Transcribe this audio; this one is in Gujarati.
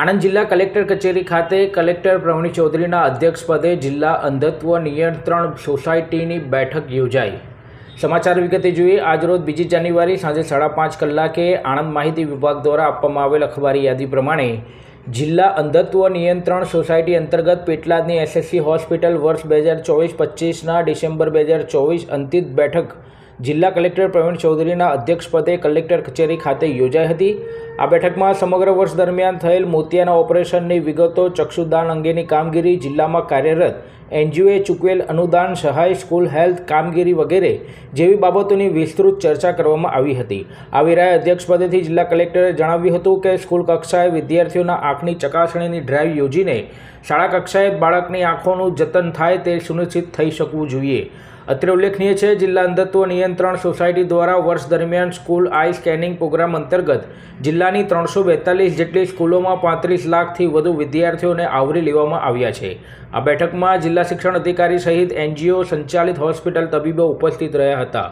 આણંદ જિલ્લા કલેક્ટર કચેરી ખાતે કલેક્ટર પ્રવીણ ચૌધરીના અધ્યક્ષપદે જિલ્લા અંધત્વ નિયંત્રણ સોસાયટીની બેઠક યોજાઈ. સમાચાર વિગતે જોઈએ, આજરોજ બીજી જાન્યુઆરી સાંજે સાડા પાંચ કલાકે આણંદ માહિતી વિભાગ દ્વારા આપવામાં આવેલ અખબારી યાદી પ્રમાણે જિલ્લા અંધત્વ નિયંત્રણ સોસાયટી અંતર્ગત પેટલાદની એસએસસી હોસ્પિટલ વર્ષ બે હજાર ચોવીસ પચીસના ડિસેમ્બર બે હજાર ચોવીસ અંતિત બેઠક જિલ્લા કલેક્ટર પ્રવીણ ચૌધરીના અધ્યક્ષપદે કલેક્ટર કચેરી ખાતે યોજાઈ હતી. આ બેઠકમાં સમગ્ર વર્ષ દરમિયાન થયેલ મોતિયાના ઓપરેશનની વિગતો, ચક્ષુદાન અંગેની કામગીરી, જિલ્લામાં કાર્યરત એનજીઓએ ચૂકવેલ અનુદાન, સહાય, સ્કૂલ હેલ્થ કામગીરી વગેરે જેવી બાબતોની વિસ્તૃત ચર્ચા કરવામાં આવી હતી. આ વેરાએ અધ્યક્ષપદેથી જિલ્લા કલેક્ટરે જણાવ્યું હતું કે સ્કૂલ કક્ષાએ વિદ્યાર્થીઓના આંખની ચકાસણીની ડ્રાઈવ યોજીને શાળા કક્ષાએ બાળકની આંખોનું જતન થાય તે સુનિશ્ચિત થઈ શકવું જોઈએ. અત્રે ઉલ્લેખનીય છે, જિલ્લા અંધત્વ નિયંત્રણ સોસાયટી દ્વારા વર્ષ દરમિયાન સ્કૂલ આઈ સ્કેનિંગ પ્રોગ્રામ અંતર્ગત જિલ્લાની ત્રણસો બેતાલીસ જેટલી સ્કૂલોમાં પાંત્રીસ લાખથી વધુ વિદ્યાર્થીઓને આવરી લેવામાં આવ્યા છે. આ બેઠકમાં જિલ્લા શિક્ષણ અધિકારી સહિત એનજીઓ સંચાલિત હોસ્પિટલ તબીબો ઉપસ્થિત રહ્યા હતા.